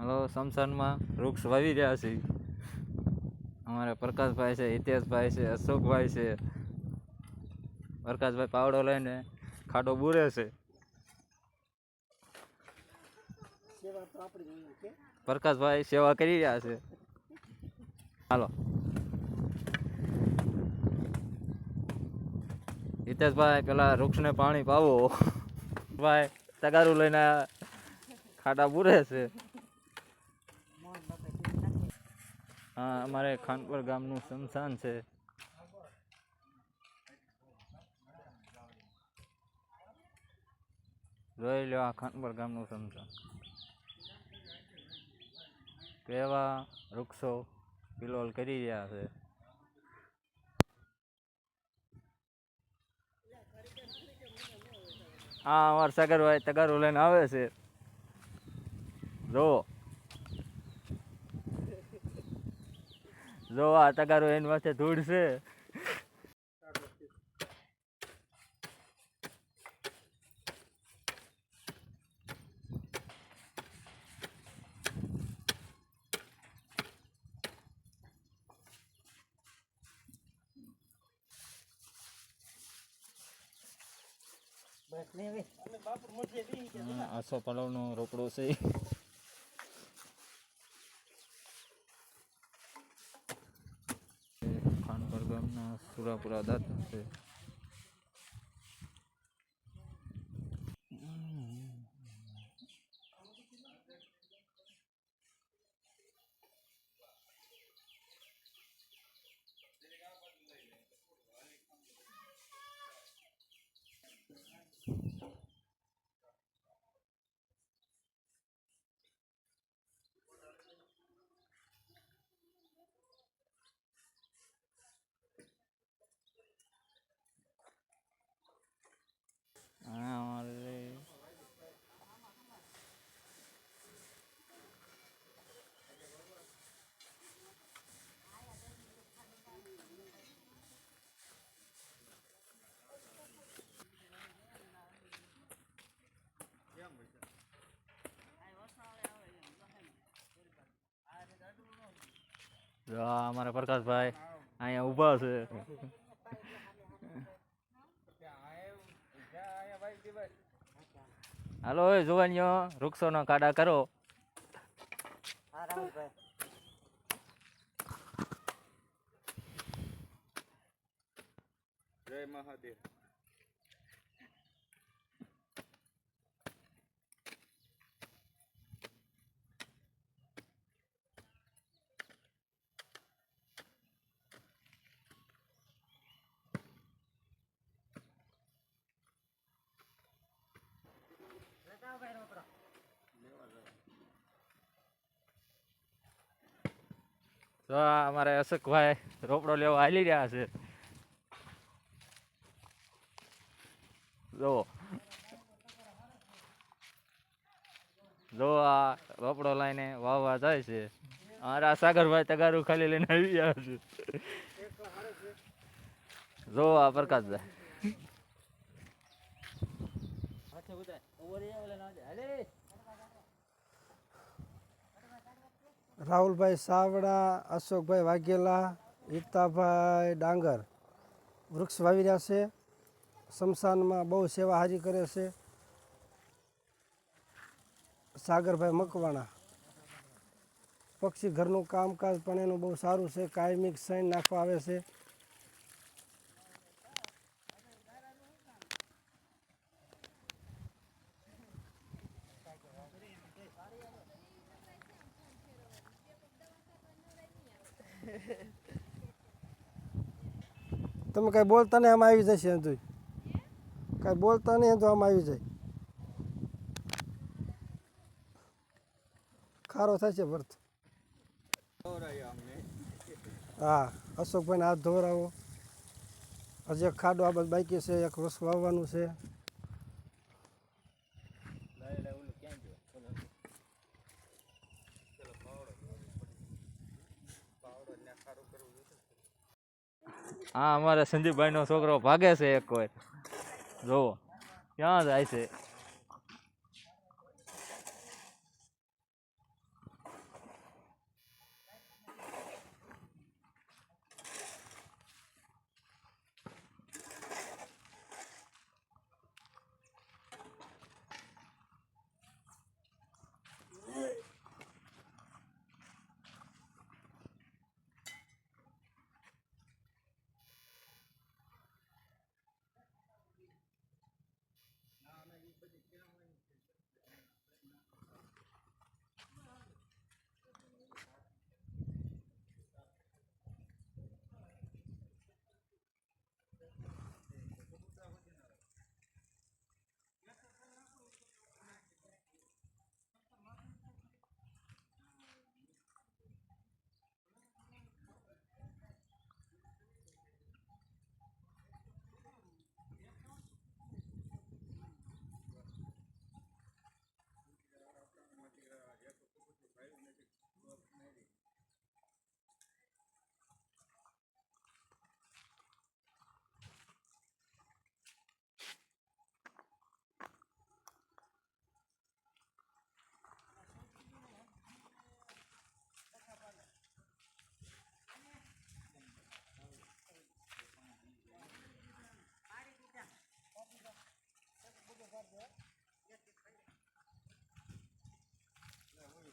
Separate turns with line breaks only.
હાલો સમસાનમાં વૃક્ષ વાવી રહ્યા છે. અમારે પ્રકાશભાઈ છે ઇતિહાસભાઈ છે અશોકભાઈ છે. પ્રકાશભાઈ પાવડો લઈને ખાડો બુરે છે. પ્રકાશભાઈ સેવા કરી રહ્યા છે. હાલો. હિતેશભાઈ પેલા વૃક્ષને પાણી પાવો. ભાઈ તગારું લઈને ખાડા બુરે છે. હા, અમારે ખાનપુર ગામનું સ્મશાન છે. જોઈ લો આ ખાનપુર ગામનું સ્મશાન. કેવા વૃક્ષો કિલોલ કરી રહ્યા છે. હા, અમાર સાગરભાઈ તગારું લઈને આવે છે. જો જો આ તગારો એની માથે ધૂળ છે. આસો આસો પલવનો રોકડો છે ખાનપર ગામના સુરાપુરા દાતા છે આ અમારા પ્રકાશભાઈ અહીંયા ઊભા છે. હાલો એ જુવાનીઓ વૃક્ષોનો કાડા કરો.
જય મહાદેવ.
તો અમારે અશોકભાઈ રોપડો લેવા હાલી રહ્યા છે. જુઓ. જો આ રોપડો લઈને વાવવા જાય છે. અમારા સાગરભાઈ તગારું ખાલી લઈને આવી ગયા છે. જો આ પ્રકાશભાઈ
હાથે ઉતાર ઓવર એ ઓલા ના દે હાલે
રાહુલભાઈ સાવડા, અશોકભાઈ વાઘેલા હિતાભાઈ ડાંગર વૃક્ષ વાવી રહ્યા છે. શમશાનમાં બહુ સેવા હાજરી કરે છે. સાગરભાઈ મકવાણા. પક્ષી ઘરનું કામકાજ પણ એનું બહુ સારું છે. કાયમિક સાઈન નાખવા આવે છે. તમે કાંઈ બોલતા નહીં, આમ આવી જશે તું કાંઈ બોલતા નહીં તો આમ આવી જાય. ખારો થશે
ખવડાવ્યા
હા, અશોકભાઈને હાથ ધોવરાવો હજી એક ખાડો આ બાકી છે, એક વસ્તુ વાવવાનું છે.
હા અમારે સંદીપભાઈ નો છોકરો ભાગે છે એક વાર. જોવો ક્યાં જાય છે?